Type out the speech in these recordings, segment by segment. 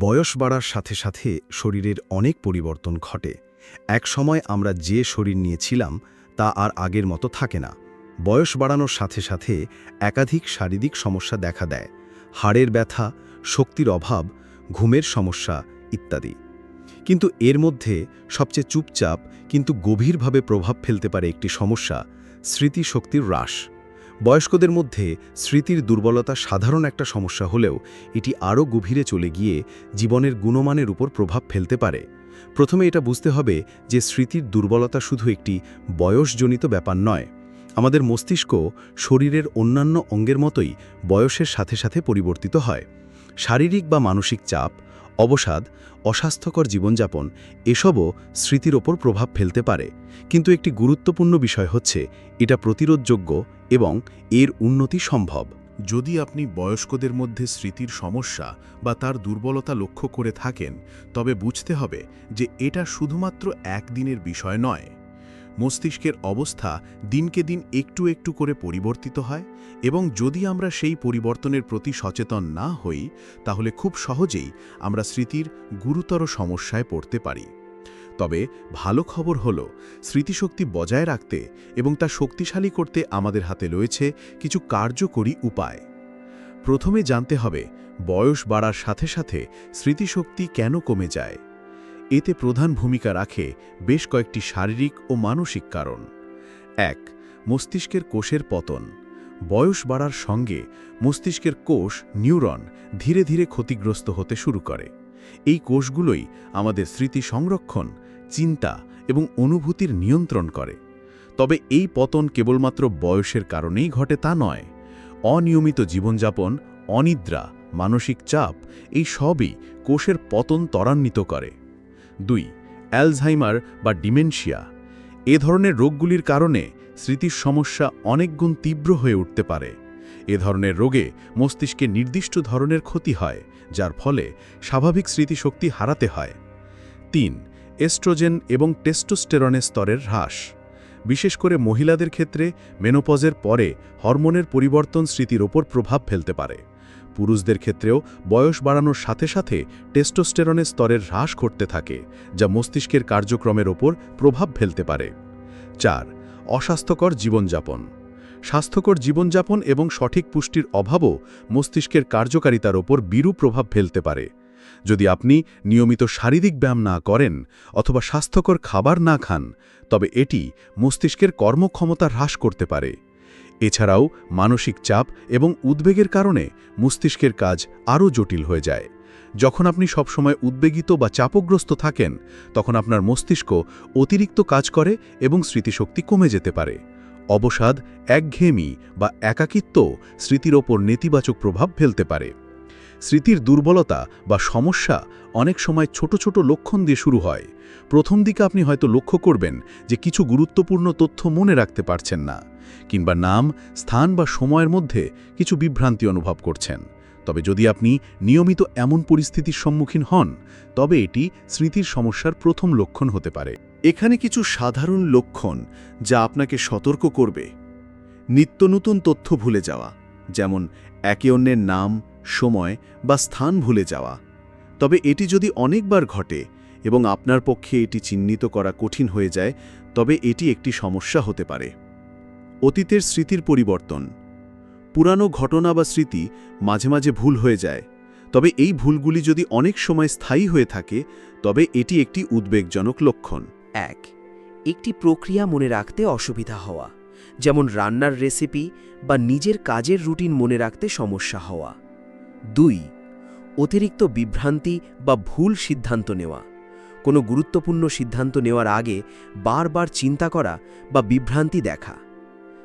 বয়স বাড়ার সাথে সাথে শরীরের অনেক পরিবর্তন ঘটে। এক সময় আমরা যে শরীর নিয়েছিলাম, তা আর আগের মতো থাকে না। বয়স বাড়ানোর সাথে সাথে একাধিক শারীরিক সমস্যা দেখা দেয়। হাড়ের ব্যথা, শক্তির অভাব, ঘুমের সমস্যা ইত্যাদি। কিন্তু এর মধ্যে সবচেয়ে চুপচাপ, কিন্তু গভীরভাবে প্রভাব ফেলতে পারে একটি সমস্যা, স্মৃতিশক্তির হ্রাস। বয়স্কদের মধ্যে স্মৃতির দুর্বলতা সাধারণ একটা সমস্যা হলেও এটি আরও গভীরে চলে গিয়ে জীবনের গুণমানের উপর প্রভাব ফেলতে পারে। প্রথমে এটা বুঝতে হবে যে স্মৃতির দুর্বলতা শুধু একটি বয়সজনিত ব্যাপার নয়। আমাদের মস্তিষ্ক শরীরের অন্যান্য অঙ্গের মতোই বয়সের সাথে সাথে পরিবর্তিত হয়। শারীরিক বা মানসিক চাপ অবসাদ, অস্বাস্থ্যকর জীবনযাপন এসবও স্মৃতির ওপর প্রভাব ফেলতে পারে। কিন্তু একটি গুরুত্বপূর্ণ বিষয় হচ্ছে, এটা প্রতিরোধযোগ্য এবং এর উন্নতি সম্ভব। যদি আপনি বয়স্কদের মধ্যে স্মৃতির সমস্যা বা তার দুর্বলতা লক্ষ্য করে থাকেন, তবে বুঝতে হবে যে এটা শুধুমাত্র একদিনের বিষয় নয়। মস্তিষ্কের অবস্থা দিনকে দিন একটু একটু করে পরিবর্তিত হয় এবং যদি আমরা সেই পরিবর্তনের প্রতি সচেতন না হই, তাহলে খুব সহজেই আমরা স্মৃতির গুরুতর সমস্যায় পড়তে পারি। তবে ভালো খবর হল, স্মৃতিশক্তি বজায় রাখতে এবং তা শক্তিশালী করতে আমাদের হাতে রয়েছে কিছু কার্যকরী উপায়। প্রথমে জানতে হবে, বয়স বাড়ার সাথে সাথে স্মৃতিশক্তি কেন কমে যায়। এতে প্রধান ভূমিকা রাখে বেশ কয়েকটি শারীরিক ও মানসিক কারণ। এক, মস্তিষ্কের কোষের পতন। বয়স বাড়ার সঙ্গে মস্তিষ্কের কোষ, নিউরন, ধীরে ধীরে ক্ষতিগ্রস্ত হতে শুরু করে। এই কোষগুলোই আমাদের স্মৃতি সংরক্ষণ, চিন্তা এবং অনুভূতির নিয়ন্ত্রণ করে। তবে এই পতন কেবলমাত্র বয়সের কারণেই ঘটে তা নয়। অনিয়মিত জীবনযাপন, অনিদ্রা, মানসিক চাপ, এই সবই কোষের পতন ত্বরান্বিত করে। দুই, অ্যালঝাইমার বা ডিমেনশিয়া। এ ধরনের রোগগুলির কারণে স্মৃতির সমস্যা অনেক গুণ তীব্র হয়ে উঠতে পারে। এ ধরনের রোগে মস্তিষ্কে নির্দিষ্ট ধরনের ক্ষতি হয়, যার ফলে স্বাভাবিক স্মৃতিশক্তি হারাতে হয়। তিন, এস্ট্রোজেন এবং টেস্টোস্টেরনের স্তরের হ্রাস। বিশেষ করে মহিলাদের ক্ষেত্রে মেনোপজের পরে হরমোনের পরিবর্তন স্মৃতির ওপর প্রভাব ফেলতে পারে। পুরুষদের ক্ষেত্রেও বয়স বাড়ানোর সাথে সাথে টেস্টোস্টেরনের স্তরের হ্রাস ঘটতে থাকে, যা মস্তিষ্কের কার্যক্রমের ওপর প্রভাব ফেলতে পারে। চার, অস্বাস্থ্যকর জীবনযাপন। স্বাস্থ্যকর জীবনযাপন এবং সঠিক পুষ্টির অভাবও মস্তিষ্কের কার্যকারিতার ওপর বিরূপ প্রভাব ফেলতে পারে। যদি আপনি নিয়মিত শারীরিক ব্যায়াম না করেন অথবা স্বাস্থ্যকর খাবার না খান, তবে এটি মস্তিষ্কের কর্মক্ষমতা হ্রাস করতে পারে। এছাড়াও মানসিক চাপ এবং উদ্বেগের কারণে মস্তিষ্কের কাজ আরও জটিল হয়ে যায়। যখন আপনি সবসময় উদ্বেগিত বা চাপগ্রস্ত থাকেন, তখন আপনার মস্তিষ্ক অতিরিক্ত কাজ করে এবং স্মৃতিশক্তি কমে যেতে পারে। অবসাদ একঘেয়েমি বা একাকিত্ব স্মৃতির ওপর নেতিবাচক প্রভাব ফেলতে পারে। স্মৃতির দুর্বলতা বা সমস্যা অনেক সময় ছোট ছোট লক্ষণ দিয়ে শুরু হয়। প্রথম দিকে আপনি হয়তো লক্ষ্য করবেন যে কিছু গুরুত্বপূর্ণ তথ্য মনে রাখতে পারছেন না। কিংবা নাম, স্থান বা সময়ের মধ্যে কিছু বিভ্রান্তি অনুভব করছেন। তবে যদি আপনি নিয়মিত এমন পরিস্থিতির সম্মুখীন হন, তবে এটি স্মৃতির সমস্যার প্রথম লক্ষণ হতে পারে। এখানে কিছু সাধারণ লক্ষণ যা আপনাকে সতর্ক করবে। নিত্য নতুন তথ্য ভুলে যাওয়া, যেমন একে অন্যের নাম, সময় বা স্থান ভুলে যাওয়া। তবে এটি যদি অনেকবার ঘটে এবং আপনার পক্ষে এটি চিহ্নিত করা কঠিন হয়ে যায়, তবে এটি একটি সমস্যা হতে পারে। অতীতের স্মৃতির পরিবর্তন। পুরানো ঘটনা বা স্মৃতি মাঝে মাঝে ভুল হয়ে যায়, তবে এই ভুলগুলি যদি অনেক সময় স্থায়ী হয়ে থাকে, তবে এটি একটি উদ্বেগজনক লক্ষণ। এক, একটি প্রক্রিয়া মনে রাখতে অসুবিধা হওয়া, যেমন রান্নার রেসিপি বা নিজের কাজের রুটিন মনে রাখতে সমস্যা হওয়া। দুই, অতিরিক্ত বিভ্রান্তি বা ভুল সিদ্ধান্ত নেওয়া, কোনো গুরুত্বপূর্ণ সিদ্ধান্ত নেওয়ার আগে বারবার চিন্তা করা বা বিভ্রান্তি দেখা।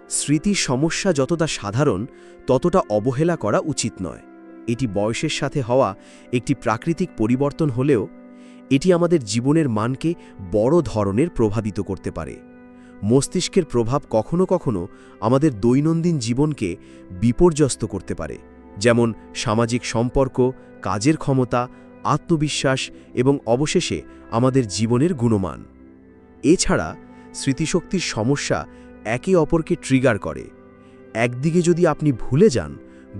স্মৃতির সমস্যা যতটা সাধারণ, ততটা অবহেলা করা উচিত নয়। এটি বয়সের সাথে হওয়া একটি প্রাকৃতিক পরিবর্তন হলেও, এটি আমাদের জীবনের মানকে বড় ধরনের প্রভাবিত করতে পারে। মস্তিষ্কের প্রভাব কখনো কখনো আমাদের দৈনন্দিন জীবনকে বিপর্যস্ত করতে পারে, যেমন সামাজিক সম্পর্ক, কাজের ক্ষমতা, আত্মবিশ্বাস এবং অবশেষে আমাদের জীবনের গুণমান। এছাড়া স্মৃতিশক্তির সমস্যা একে অপরকে ট্রিগার করে। একদিকে যদি আপনি ভুলে যান,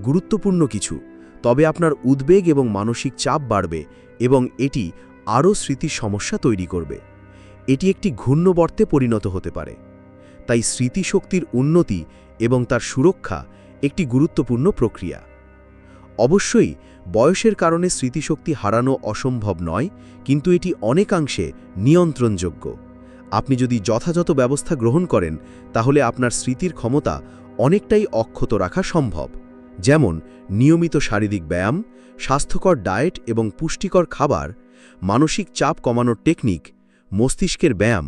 গুরুত্বপূর্ণ কিছু, তবে আপনার উদ্বেগ এবং মানসিক চাপ বাড়বে এবং এটি আরও স্মৃতির সমস্যা তৈরি করবে। এটি একটি ঘূর্ণবর্তে পরিণত হতে পারে। তাই স্মৃতিশক্তির উন্নতি এবং তার সুরক্ষা একটি গুরুত্বপূর্ণ প্রক্রিয়া। অবশ্যই, বয়সের কারণে স্মৃতিশক্তি হারানো অসম্ভব নয়, কিন্তু এটি অনেকাংশে নিয়ন্ত্রণযোগ্য। আপনি যদি যথাযথ ব্যবস্থা গ্রহণ করেন, তাহলে আপনার স্মৃতির ক্ষমতা অনেকটাই অক্ষত রাখা সম্ভব। যেমন, নিয়মিত শারীরিক ব্যায়াম, স্বাস্থ্যকর ডায়েট এবং পুষ্টিকর খাবার, মানসিক চাপ কমানোর টেকনিক, মস্তিষ্কের ব্যায়াম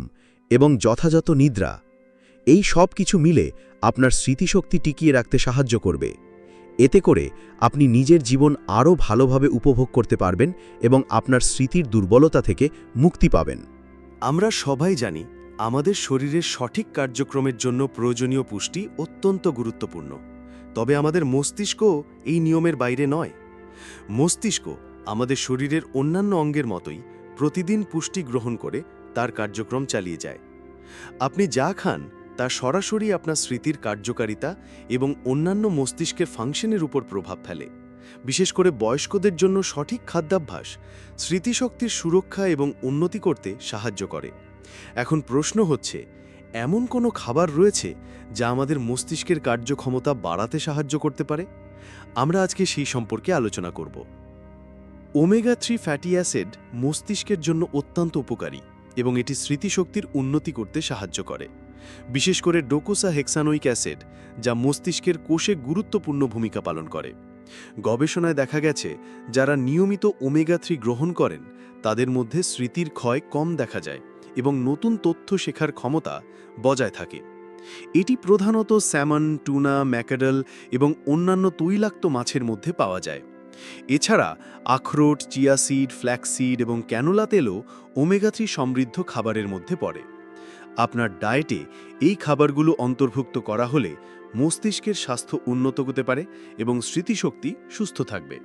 এবং যথাযথ নিদ্রা। এই সব কিছু মিলে আপনার স্মৃতিশক্তি টিকিয়ে রাখতে সাহায্য করবে। এতে করে আপনি নিজের জীবন আরও ভালোভাবে উপভোগ করতে পারবেন এবং আপনার স্মৃতির দুর্বলতা থেকে মুক্তি পাবেন। আমরা সবাই জানি আমাদের শরীরের সঠিক কার্যক্রমের জন্য প্রয়োজনীয় পুষ্টি অত্যন্ত গুরুত্বপূর্ণ। তবে আমাদের মস্তিষ্ক এই নিয়মের বাইরে নয়। মস্তিষ্ক আমাদের শরীরের অন্যান্য অঙ্গের মতোই প্রতিদিন পুষ্টি গ্রহণ করে তার কার্যক্রম চালিয়ে যায়। আপনি যা খান তা সরাসরি আপনার স্মৃতির কার্যকারিতা এবং অন্যান্য মস্তিষ্কের ফাংশনের উপর প্রভাব ফেলে। বিশেষ করে বয়স্কদের জন্য সঠিক খাদ্যাভ্যাস, স্মৃতিশক্তির সুরক্ষা এবং উন্নতি করতে সাহায্য করে। এখন প্রশ্ন হচ্ছে, এমন কোনো খাবার রয়েছে যা আমাদের মস্তিষ্কের কার্যক্ষমতা বাড়াতে সাহায্য করতে পারে? আমরা আজকে সেই সম্পর্কে আলোচনা করব। ওমেগা থ্রি ফ্যাটি অ্যাসিড মস্তিষ্কের জন্য অত্যন্ত উপকারী এবং এটি স্মৃতিশক্তির উন্নতি করতে সাহায্য করে। বিশেষ করে ডোকোসা হেক্সানোইক অ্যাসিড যা মস্তিষ্কের কোষে গুরুত্বপূর্ণ ভূমিকা পালন করে। গবেষণায় দেখা গেছে, যারা নিয়মিত ওমেগা থ্রি গ্রহণ করেন, তাদের মধ্যে স্মৃতির ক্ষয় কম দেখা যায় এবং নতুন তথ্য শেখার ক্ষমতা বজায় থাকে। এটি প্রধানত স্যামন, টুনা, ম্যাকাডল এবং অন্যান্য তৈলাক্ত মাছের মধ্যে পাওয়া যায়। এছাড়া আখরোট, চিয়া সিড ফ্ল্যাক্সিড এবং ক্যানোলা তেলও ওমেগা থ্রি সমৃদ্ধ খাবারের মধ্যে পড়ে। আপনার ডায়েটে এই খাবারগুলো অন্তর্ভুক্ত করা হলে মস্তিষ্কের স্বাস্থ্য উন্নত হতে পারে এবং স্মৃতিশক্তি সুস্থ থাকবে।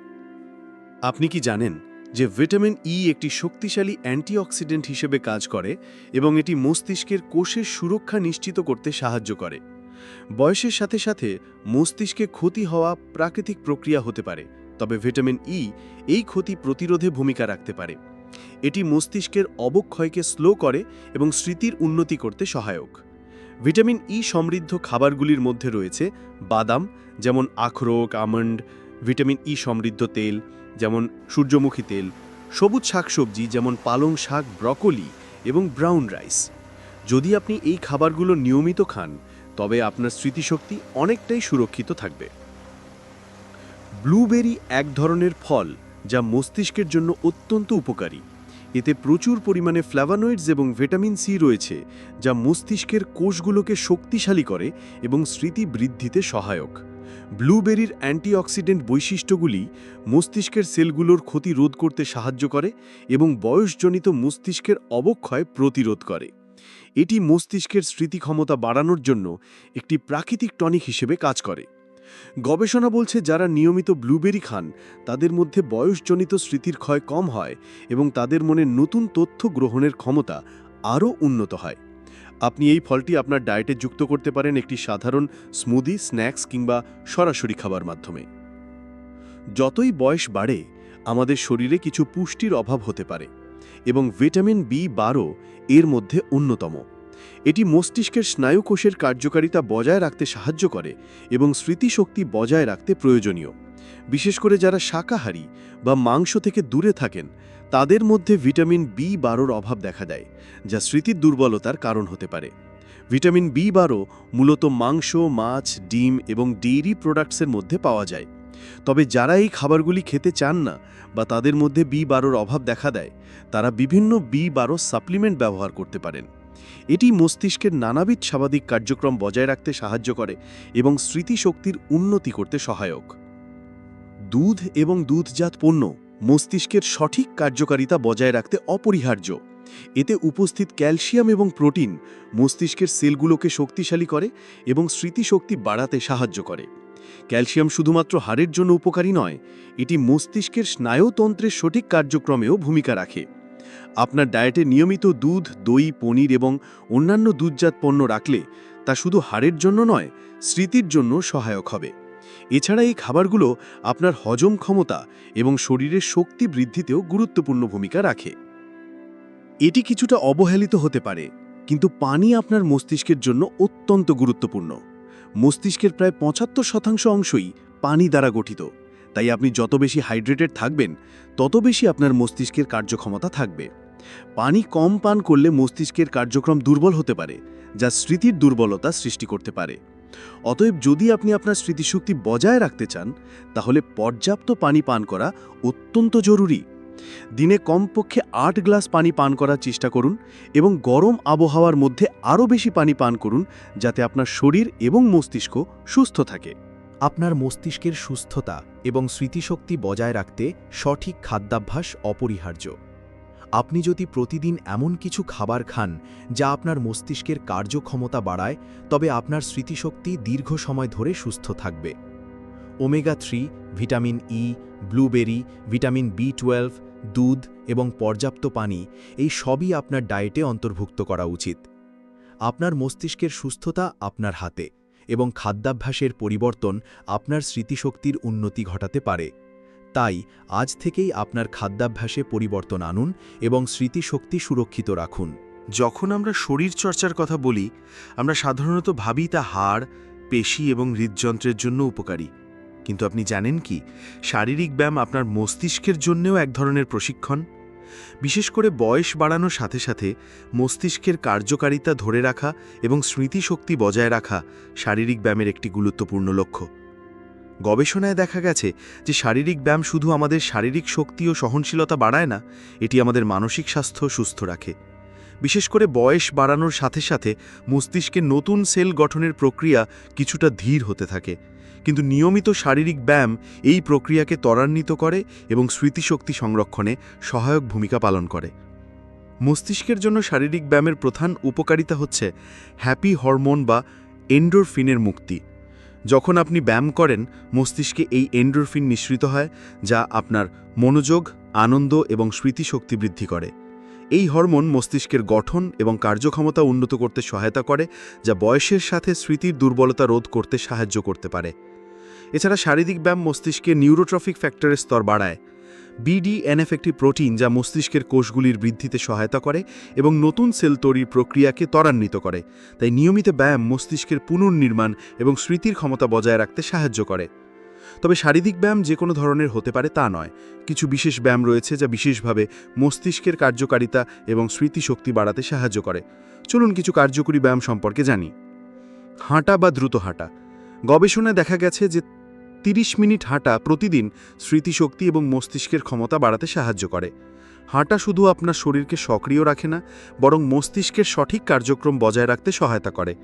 আপনি কি জানেন যে ভিটামিন ই একটি শক্তিশালী অ্যান্টিঅক্সিডেন্ট হিসেবে কাজ করে এবং এটি মস্তিষ্কের কোষের সুরক্ষা নিশ্চিত করতে সাহায্য করে? বয়সের সাথে সাথে মস্তিষ্কে ক্ষতি হওয়া প্রাকৃতিক প্রক্রিয়া হতে পারে, তবে ভিটামিন ই এই ক্ষতি প্রতিরোধে ভূমিকা রাখতে পারে। এটি মস্তিষ্কের অবক্ষয়কে স্লো করে এবং স্মৃতির উন্নতি করতে সহায়ক। ভিটামিন ই সমৃদ্ধ খাবারগুলির মধ্যে রয়েছে বাদাম, যেমন আখরোট, আমন্ড, ভিটামিন ই সমৃদ্ধ তেল, যেমন সূর্যমুখী তেল, সবুজ শাকসবজি, যেমন পালং শাক, ব্রকোলি এবং ব্রাউন রাইস। যদি আপনি এই খাবারগুলো নিয়মিত খান, তবে আপনার স্মৃতিশক্তি অনেকটাই সুরক্ষিত থাকবে। ব্লুবেরি এক ধরনের ফল যা মস্তিষ্কের জন্য অত্যন্ত উপকারী। এতে প্রচুর পরিমাণে ফ্ল্যাভানয়েডস এবং ভিটামিন সি রয়েছে, যা মস্তিষ্কের কোষগুলোকে শক্তিশালী করে এবং স্মৃতি বৃদ্ধিতে সহায়ক। ব্লুবেরির অ্যান্টিঅক্সিডেন্ট বৈশিষ্ট্যগুলি মস্তিষ্কের সেলগুলোর ক্ষতি রোধ করতে সাহায্য করে এবং বয়সজনিত মস্তিষ্কের অবক্ষয় প্রতিরোধ করে। এটি মস্তিষ্কের স্মৃতি ক্ষমতা বাড়ানোর জন্য একটি প্রাকৃতিক টনিক হিসেবে কাজ করে। গবেষণা বলছে যারা নিয়মিত ব্লুবেরি খান, তাদের মধ্যে বয়সজনিত স্মৃতির ক্ষয় কম হয় এবং তাদের মনে নতুন তথ্য গ্রহণের ক্ষমতা আরও উন্নত হয়। আপনি এই ফলটি আপনার ডায়েটে যুক্ত করতে পারেন একটি সাধারণ স্মুদি, স্ন্যাক্স কিংবা সরাসরি খাবার মাধ্যমে। যতই বয়স বাড়ে, আমাদের শরীরে কিছু পুষ্টির অভাব হতে পারে এবং ভিটামিন বি বারো এর মধ্যে অন্যতম। এটি মস্তিষ্কের স্নায়ুকোষের কার্যকারিতা বজায় রাখতে সাহায্য করে এবং স্মৃতিশক্তি বজায় রাখতে প্রয়োজনীয়। বিশেষ করে যারা শাকাহারী বা মাংস থেকে দূরে থাকেন, তাদের মধ্যে ভিটামিন বি বারোর অভাব দেখা দেয়, যা স্মৃতির দুর্বলতার কারণ হতে পারে। ভিটামিন বি বারো মূলত মাংস, মাছ, ডিম এবং ডেইরি প্রোডাক্টসের মধ্যে পাওয়া যায়। তবে যারা এই খাবারগুলি খেতে চান না বা তাদের মধ্যে বি বারোর অভাব দেখা দেয়, তারা বিভিন্ন বি বারো সাপ্লিমেন্ট ব্যবহার করতে পারেন। এটি মস্তিষ্কের নানাবিধ স্বাভাবিক কার্যক্রম বজায় রাখতে সাহায্য করে এবং স্মৃতিশক্তির উন্নতি করতে সহায়ক। দুধ এবং দুধজাত পণ্য মস্তিষ্কের সঠিক কার্যকারিতা বজায় রাখতে অপরিহার্য। এতে উপস্থিত ক্যালসিয়াম এবং প্রোটিন মস্তিষ্কের সেলগুলোকে শক্তিশালী করে এবং স্মৃতিশক্তি বাড়াতে সাহায্য করে। ক্যালসিয়াম শুধুমাত্র হাড়ের জন্য উপকারী নয়, এটি মস্তিষ্কের স্নায়ুতন্ত্রের সঠিক কার্যক্রমেও ভূমিকা রাখে। আপনার ডায়েটে নিয়মিত দুধ, দই, পনির এবং অন্যান্য দুধজাত পণ্য রাখলে তা শুধু হাড়ের জন্য নয়, স্মৃতির জন্য সহায়ক হবে। এছাড়া এই খাবারগুলো আপনার হজম ক্ষমতা এবং শরীরের শক্তি বৃদ্ধিতেও গুরুত্বপূর্ণ ভূমিকা রাখে। এটি কিছুটা অবহেলিত হতে পারে, কিন্তু পানি আপনার মস্তিষ্কের জন্য অত্যন্ত গুরুত্বপূর্ণ। মস্তিষ্কের প্রায় পঁচাত্তর শতাংশ অংশই পানি দ্বারা গঠিত। তাই আপনি যত বেশি হাইড্রেটেড থাকবেন, তত বেশি আপনার মস্তিষ্কের কার্যক্ষমতা থাকবে। পানি কম পান করলে মস্তিষ্কের কার্যক্রম দুর্বল হতে পারে, যা স্মৃতির দুর্বলতা সৃষ্টি করতে পারে। অতএব যদি আপনি আপনার স্মৃতিশক্তি বজায় রাখতে চান, তাহলে পর্যাপ্ত পানি পান করা অত্যন্ত জরুরি। দিনে কমপক্ষে আট গ্লাস পানি পান করার চেষ্টা করুন এবং গরম আবহাওয়ার মধ্যে আরও বেশি পানি পান করুন, যাতে আপনার শরীর এবং মস্তিষ্ক সুস্থ থাকে। আপনার মস্তিষ্কের সুস্থতা এবং স্মৃতিশক্তি বজায় রাখতে সঠিক খাদ্যাভ্যাস অপরিহার্য। আপনি যদি প্রতিদিন এমন কিছু খাবার খান যা আপনার মস্তিষ্কের কার্যক্ষমতা বাড়ায়, তবে আপনার স্মৃতিশক্তি দীর্ঘ সময় ধরে সুস্থ থাকবে। Omega three, vitamin E blueberry, vitamin B twelve দুধ এবং পর্যাপ্ত পানি, এই সবই আপনার ডায়েটে অন্তর্ভুক্ত করা উচিত। আপনার মস্তিষ্কের সুস্থতা আপনার হাতে। এবং খাদ্যাভ্যাসের পরিবর্তন আপনার স্মৃতিশক্তির উন্নতি ঘটাতে পারে। তাই, আজ থেকেই আপনার খাদ্যাভ্যাসে পরিবর্তন আনুন এবং স্মৃতিশক্তি সুরক্ষিত রাখুন। যখন আমরা শরীর চর্চার কথা বলি, আমরা সাধারণত ভাবি তা হাড়, পেশি এবং হৃদযন্ত্রের জন্য উপকারী। কিন্তু আপনি জানেন কি? শারীরিক ব্যায়াম আপনার মস্তিষ্কের জন্যও এক ধরনের প্রশিক্ষণ। বিশেষ করে বয়স বাড়ানোর সাথে সাথে মস্তিষ্কের কার্যকারিতা ধরে রাখা এবং স্মৃতিশক্তি বজায় রাখা শারীরিক ব্যায়ামের একটি গুরুত্বপূর্ণ লক্ষ্য। গবেষণায় দেখা গেছে যে শারীরিক ব্যায়াম শুধু আমাদের শারীরিক শক্তি ও সহনশীলতা বাড়ায় না, এটি আমাদের মানসিক স্বাস্থ্য সুস্থ রাখে। বিশেষ করে বয়স বাড়ানোর সাথে সাথে মস্তিষ্কে নতুন সেল গঠনের প্রক্রিয়া কিছুটা ধীর হতে থাকে। কিন্তু নিয়মিত শারীরিক ব্যায়াম এই প্রক্রিয়াকে ত্বরান্বিত করে এবং স্মৃতিশক্তি সংরক্ষণে সহায়ক ভূমিকা পালন করে। মস্তিষ্কের জন্য শারীরিক ব্যায়ামের প্রধান উপকারিতা হচ্ছে হ্যাপি হরমোন বা এন্ডোরফিনের মুক্তি। যখন আপনি ব্যায়াম করেন, মস্তিষ্কে এই এন্ডোরফিন নিঃসৃত হয়, যা আপনার মনোযোগ, আনন্দ এবং স্মৃতিশক্তি বৃদ্ধি করে। এই হরমোন মস্তিষ্কের গঠন এবং কার্যক্ষমতা উন্নত করতে সহায়তা করে, যা বয়সের সাথে স্মৃতির দুর্বলতা রোধ করতে সাহায্য করতে পারে। এছাড়া শারীরিক ব্যায়াম মস্তিষ্কে নিউরোট্রফিক ফ্যাক্টরের স্তর বাড়ায়। বিডিএনএফ একটি প্রোটিন যা মস্তিষ্কের কোষগুলির বৃদ্ধিতে সহায়তা করে এবং নতুন সেল তৈরির প্রক্রিয়াকে ত্বরান্বিত করে। তাই নিয়মিত ব্যায়াম মস্তিষ্কের পুনর্নির্মাণ এবং স্মৃতির ক্ষমতা বজায় রাখতে সাহায্য করে। তবে শারীরিক ব্যায়াম যে কোনো ধরনের হতে পারে তা নয়। কিছু বিশেষ ব্যায়াম রয়েছে যা বিশেষভাবে মস্তিষ্কের কার্যকারিতা এবং স্মৃতিশক্তি বাড়াতে সাহায্য করে। চলুন কিছু কার্যকরী ব্যায়াম সম্পর্কে জানি। হাঁটা বা দ্রুত হাঁটা। গবেষণায় দেখা গেছে যে 30 মিনিট হাঁটা প্রতিদিন স্মৃতিশক্তি এবং মস্তিষ্কের ক্ষমতা বাড়াতে সাহায্য করে। হাঁটা শুধু আপনার শরীরকে সক্রিয় রাখে না, বরং মস্তিষ্কের সঠিক কার্যক্রম বজায় রাখতে সহায়তা করে।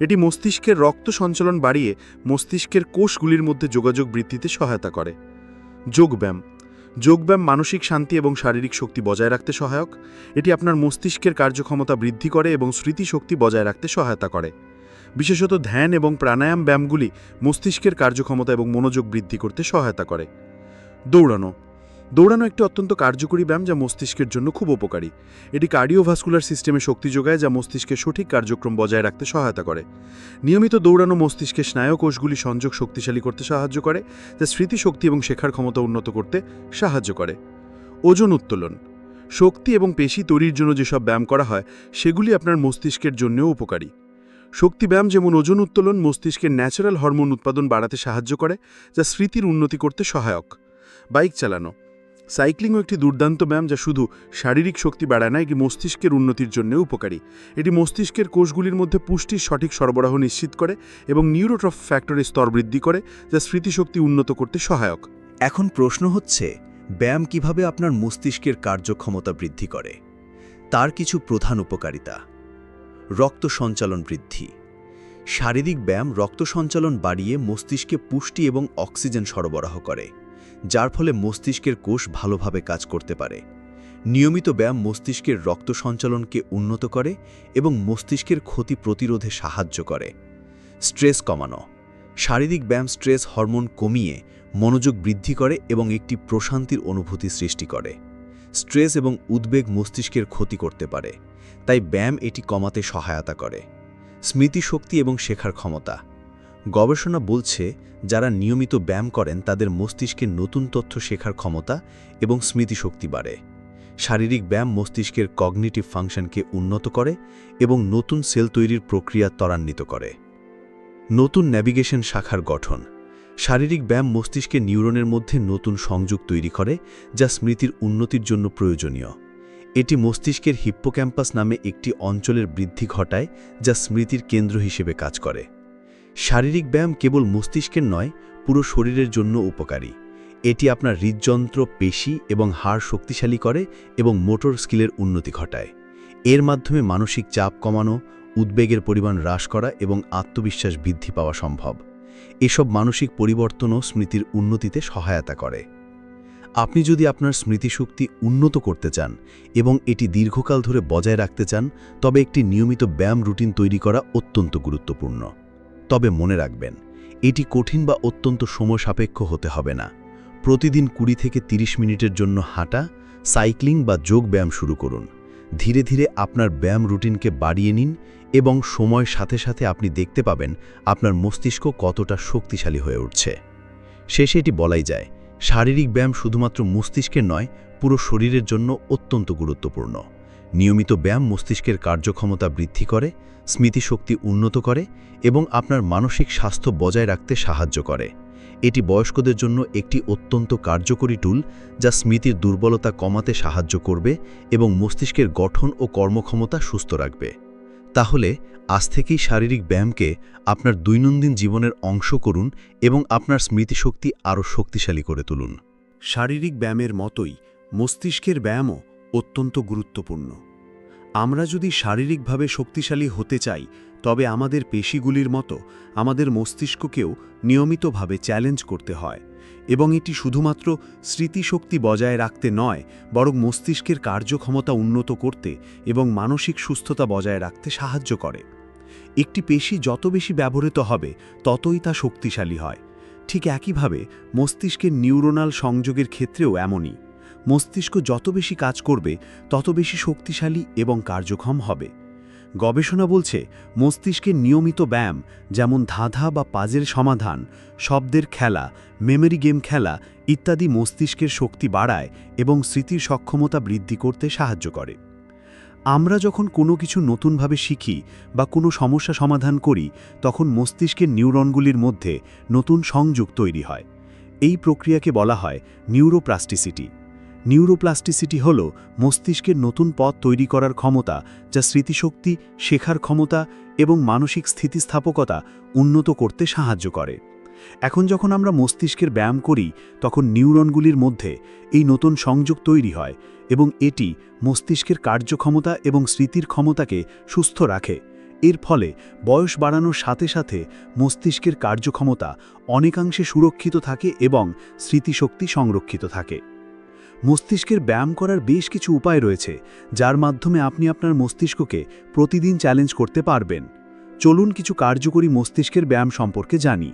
এটি মস্তিষ্কের রক্ত সঞ্চালন বাড়িয়ে মস্তিষ্কের কোষগুলির মধ্যে যোগাযোগ বৃদ্ধিতে সহায়তা করে। যোগব্যায়াম। যোগব্যায়াম মানসিক শান্তি এবং শারীরিক শক্তি বজায় রাখতে সহায়ক। এটি আপনার মস্তিষ্কের কার্যক্ষমতা বৃদ্ধি করে এবং স্মৃতিশক্তি বজায় রাখতে সহায়তা করে। বিশেষত ধ্যান এবং প্রাণায়াম ব্যায়ামগুলি মস্তিষ্কের কার্যক্ষমতা এবং মনোযোগ বৃদ্ধি করতে সহায়তা করে। দৌড়ানো। দৌড়ানো একটি অত্যন্ত কার্যকরী ব্যায়াম যা মস্তিষ্কের জন্য খুব উপকারী। এটি কার্ডিওভাস্কুলার সিস্টেমে শক্তি যোগায় যা মস্তিষ্কের সঠিক কার্যক্রম বজায় রাখতে সহায়তা করে। নিয়মিত দৌড়ানো মস্তিষ্কের স্নায়ু কোষগুলি সংযোগ শক্তিশালী করতে সাহায্য করে, যা স্মৃতিশক্তি এবং শেখার ক্ষমতা উন্নত করতে সাহায্য করে। ওজন উত্তোলন। শক্তি এবং পেশি তৈরির জন্য যেসব ব্যায়াম করা হয়, সেগুলি আপনার মস্তিষ্কের জন্যও উপকারী। শক্তি ব্যায়াম যেমন ওজন উত্তোলন, মস্তিষ্কের ন্যাচারাল হরমোন উৎপাদন বাড়াতে সাহায্য করে, যা স্মৃতির উন্নতি করতে সহায়ক। বাইক চালানো। সাইক্লিংও একটি দুর্দান্ত ব্যায়াম যা শুধু শারীরিক শক্তি বাড়ায় না এটি মস্তিষ্কের উন্নতির জন্যও উপকারী। এটি মস্তিষ্কের কোষগুলির মধ্যে পুষ্টির সঠিক সরবরাহ নিশ্চিত করে এবং নিউরোট্রফ ফ্যাক্টরের স্তর বৃদ্ধি করে, যা স্মৃতিশক্তি উন্নত করতে সহায়ক। এখন প্রশ্ন হচ্ছে, ব্যায়াম কীভাবে আপনার মস্তিষ্কের কার্যক্ষমতা বৃদ্ধি করে? তার কিছু প্রধান উপকারিতা। রক্ত সঞ্চালন বৃদ্ধি। শারীরিক ব্যায়াম রক্ত সঞ্চালন বাড়িয়ে মস্তিষ্কে পুষ্টি এবং অক্সিজেন সরবরাহ করে। যার ফলে মস্তিষ্কের কোষ ভালোভাবে কাজ করতে পারে। নিয়মিত ব্যায়াম মস্তিষ্কের রক্ত সঞ্চালনকে উন্নত করে এবং মস্তিষ্কের ক্ষতি প্রতিরোধে সাহায্য করে। স্ট্রেস কমানো। শারীরিক ব্যায়াম স্ট্রেস হরমোন কমিয়ে মনোযোগ বৃদ্ধি করে এবং একটি প্রশান্তির অনুভূতি সৃষ্টি করে। স্ট্রেস এবং উদ্বেগ মস্তিষ্কের ক্ষতি করতে পারে। তাই ব্যায়াম এটি কমাতে সহায়তা করে। স্মৃতিশক্তি এবং শেখার ক্ষমতা। গবেষণা বলছে, যারা নিয়মিত ব্যায়াম করেন, তাদের মস্তিষ্কে নতুন তথ্য শেখার ক্ষমতা এবং স্মৃতিশক্তি বাড়ে। শারীরিক ব্যায়াম মস্তিষ্কের কগনিটিভ ফাংশনকে উন্নত করে এবং নতুন সেল তৈরির প্রক্রিয়া ত্বরান্বিত করে। নতুন ন্যাভিগেশন শাখার গঠন। শারীরিক ব্যায়াম মস্তিষ্কে নিউরনের মধ্যে নতুন সংযোগ তৈরি করে, যা স্মৃতির উন্নতির জন্য প্রয়োজনীয়। এটি মস্তিষ্কের হিপ্পোক্যাম্পাস নামে একটি অঞ্চলের বৃদ্ধি ঘটায়, যা স্মৃতির কেন্দ্র হিসেবে কাজ করে। শারীরিক ব্যায়াম কেবল মস্তিষ্কের নয়, পুরো শরীরের জন্য উপকারী। এটি আপনার হৃদযন্ত্র, পেশি এবং হাড় শক্তিশালী করে এবং মোটর স্কিলের উন্নতি ঘটায়। এর মাধ্যমে মানসিক চাপ কমানো, উদ্বেগের পরিমাণ হ্রাস করা এবং আত্মবিশ্বাস বৃদ্ধি পাওয়া সম্ভব। এসব মানসিক পরিবর্তনও স্মৃতির উন্নতিতে সহায়তা করে। আপনি যদি আপনার স্মৃতিশক্তি উন্নত করতে চান এবং এটি দীর্ঘকাল ধরে বজায় রাখতে চান, তবে একটি নিয়মিত ব্যায়াম রুটিন তৈরি করা অত্যন্ত গুরুত্বপূর্ণ। তবে মনে রাখবেন, এটি কঠিন বা অত্যন্ত সময় সাপেক্ষ হতে হবে না। প্রতিদিন কুড়ি থেকে ৩০ মিনিটের জন্য হাঁটা, সাইক্লিং বা যোগ ব্যায়াম শুরু করুন। ধীরে ধীরে আপনার ব্যায়াম রুটিনকে বাড়িয়ে নিন এবং সময়ের সাথে সাথে আপনি দেখতে পাবেন আপনার মস্তিষ্ক কতটা শক্তিশালী হয়ে উঠছে। শেষে এটি বলাই যায়, শারীরিক ব্যায়াম শুধুমাত্র মস্তিষ্কের নয়, পুরো শরীরের জন্য অত্যন্ত গুরুত্বপূর্ণ। নিয়মিত ব্যায়াম মস্তিষ্কের কার্যক্ষমতা বৃদ্ধি করে, স্মৃতিশক্তি উন্নত করে এবং আপনার মানসিক স্বাস্থ্য বজায় রাখতে সাহায্য করে। এটি বয়স্কদের জন্য একটি অত্যন্ত কার্যকরী টুল যা স্মৃতির দুর্বলতা কমাতে সাহায্য করবে এবং মস্তিষ্কের গঠন ও কর্মক্ষমতা সুস্থ রাখবে। তাহলে, আজ থেকেই শারীরিক ব্যায়ামকে আপনার দৈনন্দিন জীবনের অংশ করুন এবং আপনার স্মৃতিশক্তি আরও শক্তিশালী করে তুলুন। শারীরিক ব্যায়ামের মতোই মস্তিষ্কের ব্যায়ামও অত্যন্ত গুরুত্বপূর্ণ। আমরা যদি শারীরিকভাবে শক্তিশালী হতে চাই, তবে আমাদের পেশিগুলির মতো আমাদের মস্তিষ্ককেও নিয়মিতভাবে চ্যালেঞ্জ করতে হয় এবং এটি শুধুমাত্র স্মৃতিশক্তি বজায় রাখতে নয়, বরং মস্তিষ্কের কার্যক্ষমতা উন্নত করতে এবং মানসিক সুস্থতা বজায় রাখতে সাহায্য করে। একটি পেশি যত বেশি ব্যবহৃত হবে, ততই তা শক্তিশালী হয়। ঠিক একইভাবে মস্তিষ্কের নিউরোনাল সংযোগের ক্ষেত্রেও এমনই। মস্তিষ্ক যত বেশি কাজ করবে, তত বেশি শক্তিশালী এবং কার্যক্ষম হবে। গবেষণা বলছে, মস্তিষ্কের নিয়মিত ব্যায়াম, যেমন ধাঁধা বা পাজের সমাধান, শব্দের খেলা মেমরি গেম খেলা ইত্যাদি মস্তিষ্কের শক্তি বাড়ায় এবং স্মৃতির সক্ষমতা বৃদ্ধি করতে সাহায্য করে। আমরা যখন কোনো কিছু নতুনভাবে শিখি বা কোনো সমস্যা সমাধান করি, তখন মস্তিষ্কের নিউরনগুলির মধ্যে নতুন সংযোগ তৈরি হয়। এই প্রক্রিয়াকে বলা হয় নিউরোপ্লাস্টিসিটি নিউরোপ্লাস্টিসিটি হল মস্তিষ্কের নতুন পথ তৈরি করার ক্ষমতা, যা স্মৃতিশক্তি, শেখার ক্ষমতা এবং মানসিক স্থিতিস্থাপকতা উন্নত করতে সাহায্য করে। এখন যখন আমরা মস্তিষ্কের ব্যায়াম করি, তখন নিউরনগুলির মধ্যে এই নতুন সংযোগ তৈরি হয় এবং এটি মস্তিষ্কের কার্যক্ষমতা এবং স্মৃতির ক্ষমতাকে সুস্থ রাখে। এর ফলে বয়স বাড়ানোর সাথে সাথে মস্তিষ্কের কার্যক্ষমতা অনেকাংশে সুরক্ষিত থাকে এবং স্মৃতিশক্তি সংরক্ষিত থাকে। মস্তিষ্কের ব্যায়াম করার বেশ কিছু উপায় রয়েছে, যার মাধ্যমে আপনি আপনার মস্তিষ্ককে প্রতিদিন চ্যালেঞ্জ করতে পারবেন। চলুন কিছু কার্যকরী মস্তিষ্কের ব্যায়াম সম্পর্কে জানি।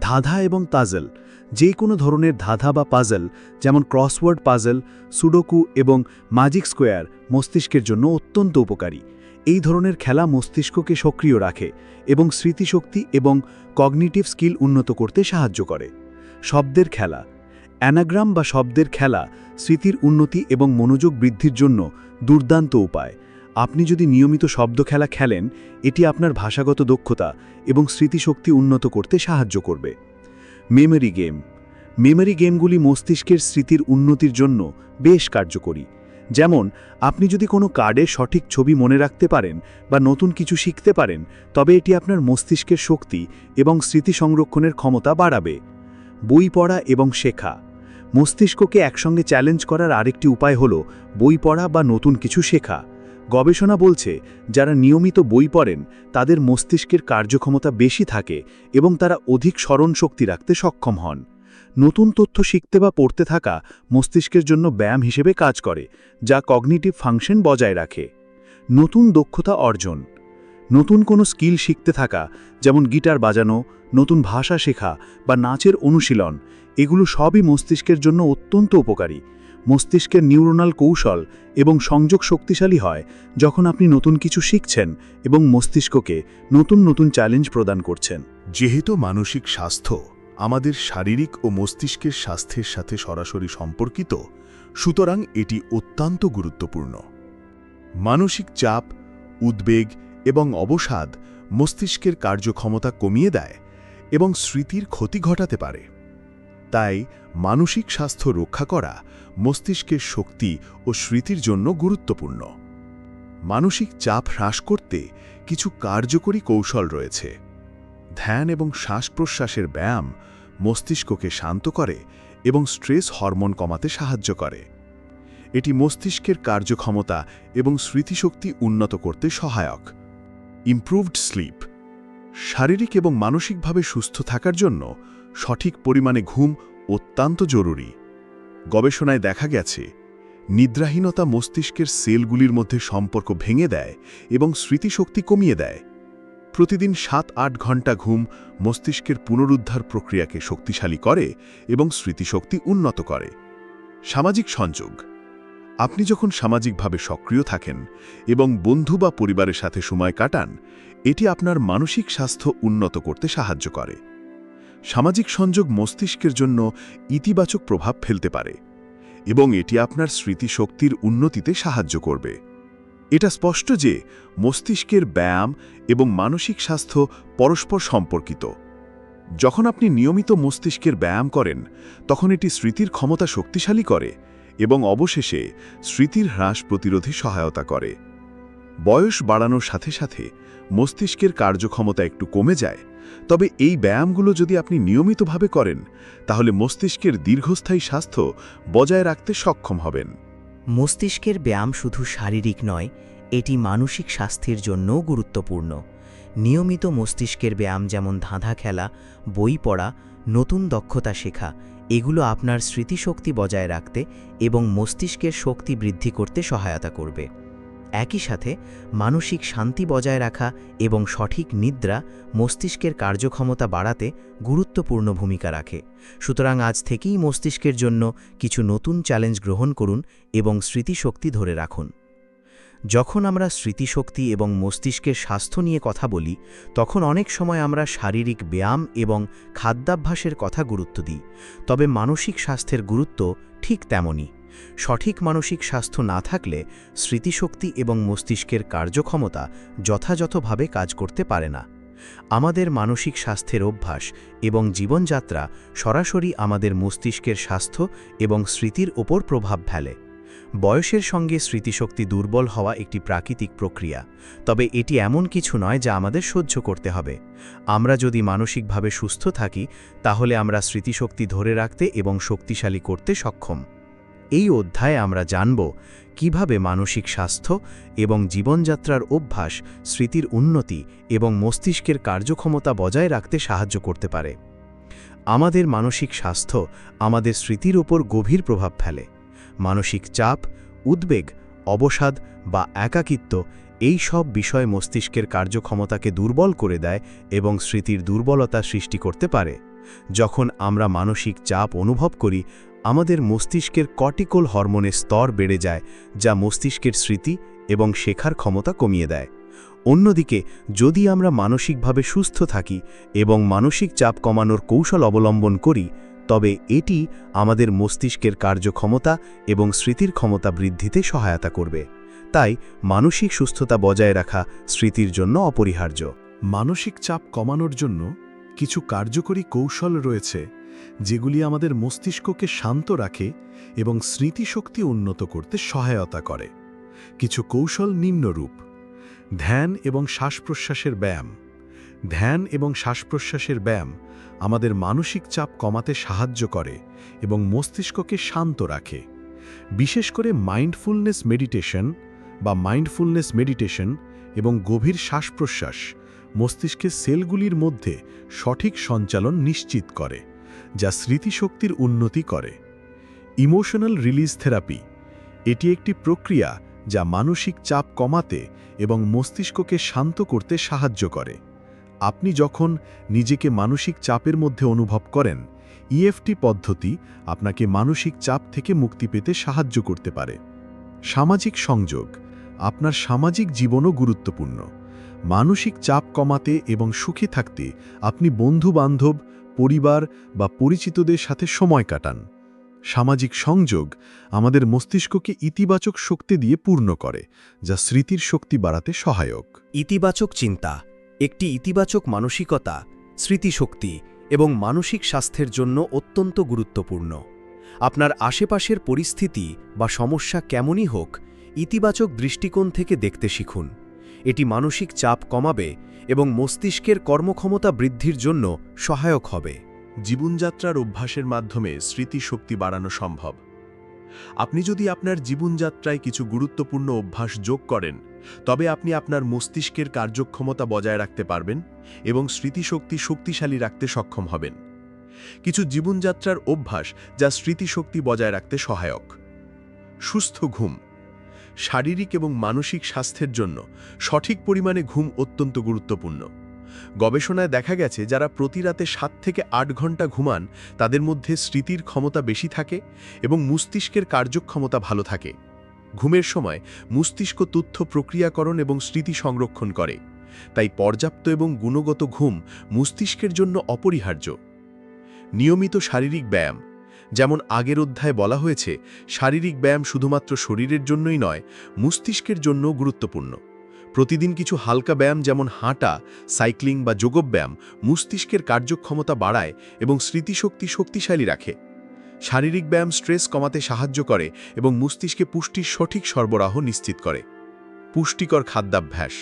ধাঁধা এবং পাজল যে কোনো ধরনের ধাঁধা বা পাজল যেমন ক্রসওয়ার্ড পাজল সুডোকু এবং ম্যাজিক স্কোয়ার মস্তিষ্কের জন্য অত্যন্ত উপকারী। এই ধরনের খেলা মস্তিষ্ককে সক্রিয় রাখে এবং স্মৃতিশক্তি এবং কগনিটিভ স্কিল উন্নত করতে সাহায্য করে। শব্দের খেলা অ্যানাগ্রাম বা শব্দের খেলা, স্মৃতির উন্নতি এবং মনোযোগ বৃদ্ধির জন্য দুর্দান্ত উপায়। আপনি যদি নিয়মিত শব্দ খেলা খেলেন, এটি আপনার ভাষাগত দক্ষতা এবং স্মৃতিশক্তি উন্নত করতে সাহায্য করবে। Memory game. মেমরি গেমগুলি মস্তিষ্কের স্মৃতির উন্নতির জন্য বেশ কার্যকরী। যেমন, আপনি যদি কোনো কার্ডের সঠিক ছবি মনে রাখতে পারেন বা নতুন কিছু শিখতে পারেন, তবে এটি আপনার মস্তিষ্কের শক্তি এবং স্মৃতি সংরক্ষণের ক্ষমতা বাড়াবে। বই পড়া এবং শেখা। মস্তিষ্ককে একসঙ্গে চ্যালেঞ্জ করার আরেকটি উপায় হল বই পড়া বা নতুন কিছু শেখা। গবেষণা বলছে, যারা নিয়মিত বই পড়েন, তাদের মস্তিষ্কের কার্যক্ষমতা বেশি থাকে এবং তারা অধিক স্মরণ শক্তি রাখতে সক্ষম হন। নতুন তথ্য শিখতে বা পড়তে থাকা মস্তিষ্কের জন্য ব্যায়াম হিসেবে কাজ করে, যা কগনিটিভ ফাংশন বজায় রাখে। নতুন দক্ষতা অর্জন। নতুন কোনো স্কিল শিখতে থাকা, যেমন গিটার বাজানো, নতুন ভাষা শেখা বা নাচের অনুশীলন এগুলো সবই মস্তিষ্কের জন্য অত্যন্ত উপকারী। মস্তিষ্কের নিউরোনাল কৌশল এবং সংযোগ শক্তিশালী হয় যখন আপনি নতুন কিছু শিখছেন এবং মস্তিষ্ককে নতুন নতুন চ্যালেঞ্জ প্রদান করছেন। যেহেতু মানসিক স্বাস্থ্য আমাদের শারীরিক ও মস্তিষ্কের স্বাস্থ্যের সাথে সরাসরি সম্পর্কিত, সুতরাং এটি অত্যন্ত গুরুত্বপূর্ণ। মানসিক চাপ, উদ্বেগ এবং অবসাদ মস্তিষ্কের কার্যক্ষমতা কমিয়ে দেয় এবং স্মৃতির ক্ষতি ঘটাতে পারে। তাই মানসিক স্বাস্থ্য রক্ষা করা মস্তিষ্কের শক্তি ও স্মৃতির জন্য গুরুত্বপূর্ণ। মানসিক চাপ হ্রাস করতে কিছু কার্যকরী কৌশল রয়েছে। ধ্যান এবং শ্বাস প্রশ্বাসের ব্যায়াম মস্তিষ্ককে শান্ত করে এবং স্ট্রেস হরমোন কমাতে সাহায্য করে। এটি মস্তিষ্কের কার্যক্ষমতা এবং স্মৃতিশক্তি উন্নত করতে সহায়ক। ইমপ্রুভড স্লিপ শারীরিক এবং মানসিকভাবে সুস্থ থাকার জন্য সঠিক পরিমাণে ঘুম অত্যন্ত জরুরি। গবেষণায় দেখা গেছে, নিদ্রাহীনতা মস্তিষ্কের সেলগুলির মধ্যে সম্পর্ক ভেঙে দেয় এবং স্মৃতিশক্তি কমিয়ে দেয়। প্রতিদিন সাত আট ঘণ্টা ঘুম মস্তিষ্কের পুনরুদ্ধার প্রক্রিয়াকে শক্তিশালী করে এবং স্মৃতিশক্তি উন্নত করে। সামাজিক সংযোগ। আপনি যখন সামাজিকভাবে সক্রিয় থাকেন এবং বন্ধু বা পরিবারের সাথে সময় কাটান এটি আপনার মানসিক স্বাস্থ্য উন্নত করতে সাহায্য করে। সামাজিক সংযোগ মস্তিষ্কের জন্য ইতিবাচক প্রভাব ফেলতে পারে এবং এটি আপনার স্মৃতিশক্তির উন্নতিতে সাহায্য করবে। এটা স্পষ্ট যে মস্তিষ্কের ব্যায়াম এবং মানসিক স্বাস্থ্য পরস্পর সম্পর্কিত। যখন আপনি নিয়মিত মস্তিষ্কের ব্যায়াম করেন, তখন এটি স্মৃতির ক্ষমতা শক্তিশালী করে এবং অবশেষে স্মৃতির হ্রাস প্রতিরোধে সহায়তা করে। বয়স বাড়ানোর সাথে সাথে মস্তিষ্কের কার্যক্ষমতা একটু কমে যায়। তবে এই ব্যায়ামগুলো যদি আপনি নিয়মিতভাবে করেন, তাহলে মস্তিষ্কের দীর্ঘস্থায়ী স্বাস্থ্য বজায় রাখতে সক্ষম হবেন। মস্তিষ্কের ব্যায়াম শুধু শারীরিক নয়, এটি মানসিক স্বাস্থ্যের জন্যও গুরুত্বপূর্ণ। নিয়মিত মস্তিষ্কের ব্যায়াম যেমন ধাঁধা খেলা, বই পড়া, নতুন দক্ষতা শেখা, এগুলো আপনার স্মৃতিশক্তি বজায় রাখতে এবং মস্তিষ্কের শক্তি বৃদ্ধি করতে সহায়তা করবে। একই সাথে মানসিক শান্তি বজায় রাখা এবং সঠিক নিদ্রা মস্তিষ্কের কার্যক্ষমতা বাড়াতে গুরুত্বপূর্ণ ভূমিকা রাখে। সুতরাং আজ থেকেই মস্তিষ্কের জন্য কিছু নতুন চ্যালেঞ্জ গ্রহণ করুন এবং স্মৃতিশক্তি ধরে রাখুন। যখন আমরা স্মৃতিশক্তি এবং মস্তিষ্কের স্বাস্থ্য নিয়ে কথা বলি, তখন অনেক সময় আমরা শারীরিক ব্যায়াম এবং খাদ্যাভ্যাসের কথা গুরুত্ব দিই, তবে মানসিক স্বাস্থ্যের গুরুত্ব ঠিক তেমনই। সঠিক মানসিক স্বাস্থ্য না থাকলে স্মৃতিশক্তি এবং মস্তিষ্কের কার্যক্ষমতা যথাযথভাবে কাজ করতে পারে না। আমাদের মানসিক স্বাস্থ্যের অভ্যাস এবং জীবনযাত্রা সরাসরি আমাদের মস্তিষ্কের স্বাস্থ্য এবং স্মৃতির ওপর প্রভাব ফেলে। বয়সের সঙ্গে স্মৃতিশক্তি দুর্বল হওয়া একটি প্রাকৃতিক প্রক্রিয়া, তবে এটি এমন কিছু নয় যা আমাদের সহ্য করতে হবে। আমরা যদি মানসিকভাবে সুস্থ থাকি, তাহলে আমরা স্মৃতিশক্তি ধরে রাখতে এবং শক্তিশালী করতে সক্ষম। এই অধ্যায়ে আমরা জানব কীভাবে মানসিক স্বাস্থ্য এবং জীবনযাত্রার অভ্যাস, স্মৃতির উন্নতি এবং মস্তিষ্কের কার্যক্ষমতা বজায় রাখতে সাহায্য করতে পারে। আমাদের মানসিক স্বাস্থ্য আমাদের স্মৃতির ওপর গভীর প্রভাব ফেলে। মানসিক চাপ, উদ্বেগ, অবসাদ বা একাকিত্ব এই সব বিষয় মস্তিষ্কের কার্যক্ষমতাকে দুর্বল করে দেয় এবং স্মৃতির দুর্বলতা সৃষ্টি করতে পারে। যখন আমরা মানসিক চাপ অনুভব করি আমাদের মস্তিষ্কের কর্টিকল হরমোনের স্তর বেড়ে যায়, যা মস্তিষ্কের স্মৃতি এবং শেখার ক্ষমতা কমিয়ে দেয়। অন্যদিকে, যদি আমরা মানসিকভাবে সুস্থ থাকি এবং মানসিক চাপ কমানোর কৌশল অবলম্বন করি, তবে এটি আমাদের মস্তিষ্কের কার্যক্ষমতা এবং স্মৃতির ক্ষমতা বৃদ্ধিতে সহায়তা করবে। তাই, মানসিক সুস্থতা বজায় রাখা স্মৃতির জন্য অপরিহার্য। মানসিক চাপ কমানোর জন্য কিছু কার্যকরী কৌশল রয়েছে যেগুলি আমাদের মস্তিষ্ককে শান্ত রাখে এবং স্মৃতিশক্তি উন্নত করতে সহায়তা করে। কিছু কৌশল নিম্নরূপ। ধ্যান এবং শ্বাস প্রশ্বাসের ব্যায়াম। ধ্যান এবং শ্বাস প্রশ্বাসের ব্যায়াম আমাদের মানসিক চাপ কমাতে সাহায্য করে এবং মস্তিষ্ককে শান্ত রাখে। বিশেষ করে মাইন্ডফুলনেস মেডিটেশন বা মাইন্ডফুলনেস মেডিটেশন এবং গভীর শ্বাস প্রশ্বাস মস্তিষ্কের সেলগুলির মধ্যে সঠিক সঞ্চালন নিশ্চিত করে। যা স্মৃতিশক্তির উন্নতি করে। ইমোশনাল রিলিজ থেরাপি এটি একটি প্রক্রিয়া যা মানসিক চাপ কমাতে এবং মস্তিষ্ককে শান্ত করতে সাহায্য করে। আপনি যখন নিজেকে মানসিক চাপের মধ্যে অনুভব করেন ইএফটি পদ্ধতি আপনাকে মানসিক চাপ থেকে মুক্তি পেতে সাহায্য করতে পারে। সামাজিক সংযোগ, আপনার সামাজিক জীবনও গুরুত্বপূর্ণ। মানসিক চাপ কমাতে এবং সুখী থাকতে আপনি বন্ধু-বান্ধব পরিবার বা পরিচিতদের সাথে সময় কাটান। সামাজিক সংযোগ আমাদের মস্তিষ্ককে ইতিবাচক শক্তি দিয়ে পূর্ণ করে, যা স্মৃতির শক্তি বাড়াতে সহায়ক। ইতিবাচক চিন্তা, একটি ইতিবাচক মানসিকতা, স্মৃতিশক্তি এবং মানসিক স্বাস্থ্যের জন্য অত্যন্ত গুরুত্বপূর্ণ। আপনার আশেপাশের পরিস্থিতি বা সমস্যা কেমনই হোক, ইতিবাচক দৃষ্টিকোণ থেকে দেখতে শিখুন। এটি মানসিক চাপ কমাবে এবং মস্তিষ্কের কর্মক্ষমতা বৃদ্ধির জন্য সহায়ক হবে। জীবনযাত্রার অভ্যাসের মাধ্যমে স্মৃতিশক্তি বাড়ানো সম্ভব। আপনি যদি আপনার জীবনযাত্রায় কিছু গুরুত্বপূর্ণ অভ্যাস যোগ করেন, তবে আপনি আপনার মস্তিষ্কের কার্যক্ষমতা বজায় রাখতে পারবেন এবং স্মৃতিশক্তি শক্তিশালী রাখতে সক্ষম হবেন। কিছু জীবনযাত্রার অভ্যাস যা স্মৃতিশক্তি বজায় রাখতে সহায়ক। সুস্থ ঘুম। শারীরিক এবং মানসিক স্বাস্থ্যের জন্য সঠিক পরিমাণে ঘুম অত্যন্ত গুরুত্বপূর্ণ। গবেষণায় দেখা গেছে, যারা প্রতি রাতে সাত থেকে আট ঘণ্টা ঘুমান, তাদের মধ্যে স্মৃতির ক্ষমতা বেশি থাকে এবং মস্তিষ্কের কার্যক্ষমতা ভালো থাকে। ঘুমের সময় মস্তিষ্ক তথ্য প্রক্রিয়াকরণ এবং স্মৃতি সংরক্ষণ করে। তাই পর্যাপ্ত এবং গুণগত ঘুম মস্তিষ্কের জন্য অপরিহার্য। নিয়মিত শারীরিক ব্যায়াম যেমন আগের অধ্যায়ে বলা হয়েছে, শারীরিক ব্যায়াম শুধুমাত্র শরীরের জন্যই নয়, মস্তিষ্কের জন্যও গুরুত্বপূর্ণ। প্রতিদিন কিছু হালকা ব্যায়াম যেমন হাঁটা, সাইক্লিং বা যোগব্যায়াম মস্তিষ্কের কার্যক্ষমতা বাড়ায় এবং স্মৃতিশক্তি শক্তিশালী রাখে। শারীরিক ব্যায়াম স্ট্রেস কমাতে সাহায্য করে এবং মস্তিষ্কে পুষ্টির সঠিক সরবরাহ নিশ্চিত করে। পুষ্টিকর খাদ্যাভ্যাস।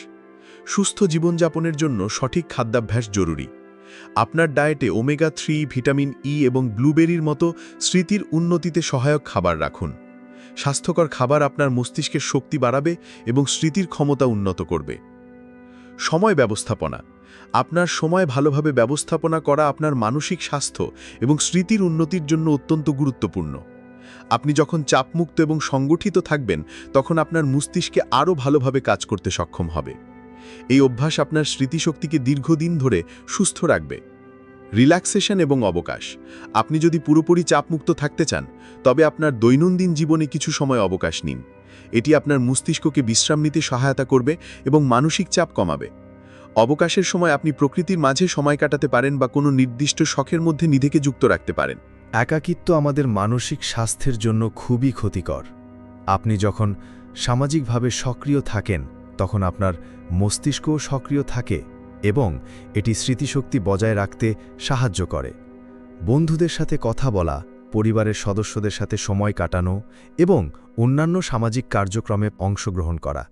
সুস্থ জীবনযাপনের জন্য সঠিক খাদ্যাভ্যাস জরুরি। আপনার ডায়েটে ওমেগা থ্রি, ভিটামিন ই এবং ব্লুবেরির মতো স্মৃতির উন্নতিতে সহায়ক খাবার রাখুন। স্বাস্থ্যকর খাবার আপনার মস্তিষ্কের শক্তি বাড়াবে এবং স্মৃতির ক্ষমতা উন্নত করবে। সময় ব্যবস্থাপনা। আপনার সময় ভালোভাবে ব্যবস্থাপনা করা আপনার মানসিক স্বাস্থ্য এবং স্মৃতির উন্নতির জন্য অত্যন্ত গুরুত্বপূর্ণ। আপনি যখন চাপমুক্ত এবং সংগঠিত থাকবেন, তখন আপনার মস্তিষ্কে আরও ভালোভাবে কাজ করতে সক্ষম হবে। এই অভ্যাস আপনার স্মৃতিশক্তিকে দীর্ঘদিন ধরে সুস্থ রাখবে। রিল্যাক্সেশন এবং অবকাশ। আপনি যদি পুরোপুরি চাপমুক্ত থাকতে চান, তবে আপনার দৈনন্দিন জীবনে কিছু সময় অবকাশ নিন। এটি আপনার মস্তিষ্ককে বিশ্রাম নিতে সহায়তা করবে এবং মানসিক চাপ কমাবে। অবকাশের সময় আপনি প্রকৃতির মাঝে সময় কাটাতে পারেন বা কোনো নির্দিষ্ট শখের মধ্যে নিধেকে যুক্ত রাখতে পারেন। একাকিত্ব আমাদের মানসিক স্বাস্থ্যের জন্য খুবই ক্ষতিকর। আপনি যখন সামাজিকভাবে সক্রিয় থাকেন তখন আপনার মস্তিষ্কও সক্রিয় থাকে এবং এটি স্মৃতিশক্তি বজায় রাখতে সাহায্য করে। বন্ধুদের সাথে কথা বলা, পরিবারের সদস্যদের সাথে সময় কাটানো এবং অন্যান্য সামাজিক কার্যক্রমে অংশগ্রহণ করা।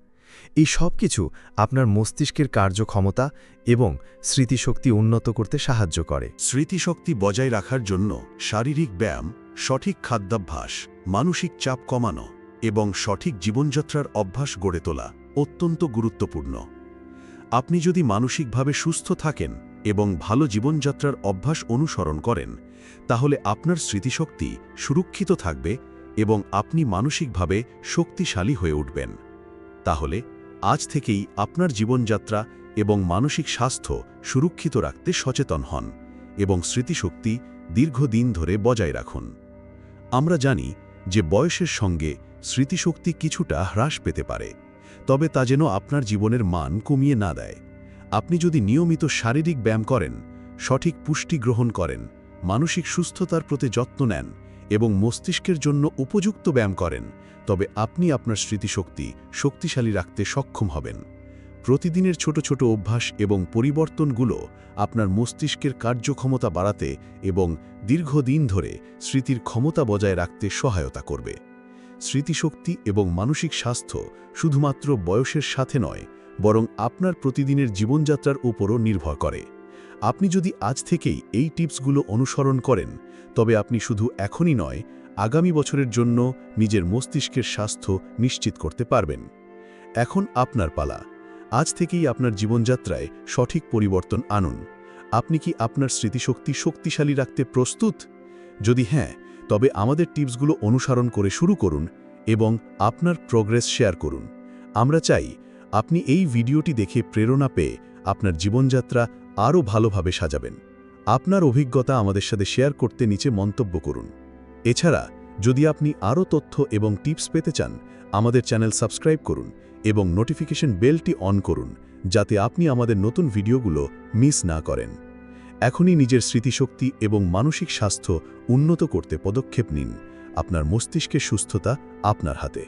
এই সব কিছু আপনার মস্তিষ্কের কার্যক্ষমতা এবং স্মৃতিশক্তি উন্নত করতে সাহায্য করে। স্মৃতিশক্তি বজায় রাখার জন্য শারীরিক ব্যায়াম, সঠিক খাদ্যাভ্যাস, মানসিক চাপ কমানো এবং সঠিক জীবনযাত্রার অভ্যাস গড়ে তোলা। অত্যন্ত গুরুত্বপূর্ণ। আপনি যদি মানসিকভাবে সুস্থ থাকেন এবং ভালো জীবনযাত্রার অভ্যাস অনুসরণ করেন, তাহলে আপনার স্মৃতিশক্তি সুরক্ষিত থাকবে এবং আপনি মানসিকভাবে শক্তিশালী হয়ে উঠবেন। তাহলে আজ থেকেই আপনার জীবনযাত্রা এবং মানসিক স্বাস্থ্য সুরক্ষিত রাখতে সচেতন হন এবং স্মৃতিশক্তি দীর্ঘদিন ধরে বজায় রাখুন। আমরা জানি যে বয়সের সঙ্গে স্মৃতিশক্তি কিছুটা হ্রাস পেতে পারে। তবে তা যেন আপনার জীবনের মান কমিয়ে না দেয়। আপনি যদি নিয়মিত শারীরিক ব্যায়াম করেন, সঠিক পুষ্টি গ্রহণ করেন, মানসিক সুস্থতার প্রতি যত্ন নেন এবং মস্তিষ্কের জন্য উপযুক্ত ব্যায়াম করেন, তবে আপনি আপনার স্মৃতিশক্তি শক্তিশালী রাখতে সক্ষম হবেন। প্রতিদিনের ছোট ছোট অভ্যাস এবং পরিবর্তনগুলো আপনার মস্তিষ্কের কার্যক্ষমতা বাড়াতে এবং দীর্ঘদিন ধরে স্মৃতির ক্ষমতা বজায় রাখতে সহায়তা করবে। স্মৃতিশক্তি এবং মানসিক স্বাস্থ্য শুধুমাত্র বয়সের সাথে নয়, বরং আপনার প্রতিদিনের জীবনযাত্রার উপরও নির্ভর করে। আপনি যদি আজ থেকেই এই টিপসগুলো অনুসরণ করেন, তবে আপনি শুধু এখনই নয়, আগামী বছরের জন্য নিজের মস্তিষ্কের স্বাস্থ্য নিশ্চিত করতে পারবেন। এখন আপনার পালা। আজ থেকেই আপনার জীবনযাত্রায় সঠিক পরিবর্তন আনুন। আপনি কি আপনার স্মৃতিশক্তি শক্তিশালী রাখতে প্রস্তুত? যদি হ্যাঁ তবে আমাদের টিপসগুলো অনুসরণ করে শুরু করুন এবং আপনার প্রোগ্রেস শেয়ার করুন। আমরা চাই আপনি এই ভিডিওটি দেখে প্রেরণা পেয়ে আপনার জীবনযাত্রা আরও ভালোভাবে সাজাবেন। আপনার অভিজ্ঞতা আমাদের সাথে শেয়ার করতে নিচে মন্তব্য করুন। এছাড়া, যদি আপনি আরও তথ্য এবং টিপস পেতে চান, আমাদের চ্যানেল সাবস্ক্রাইব করুন এবং নোটিফিকেশন বেলটি অন করুন, যাতে আপনি আমাদের নতুন ভিডিওগুলো মিস না করেন। এখনই নিজের স্মৃতিশক্তি এবং মানসিক স্বাস্থ্য উন্নত করতে পদক্ষেপ নিন। আপনার মস্তিষ্কের সুস্থতা আপনার হাতে।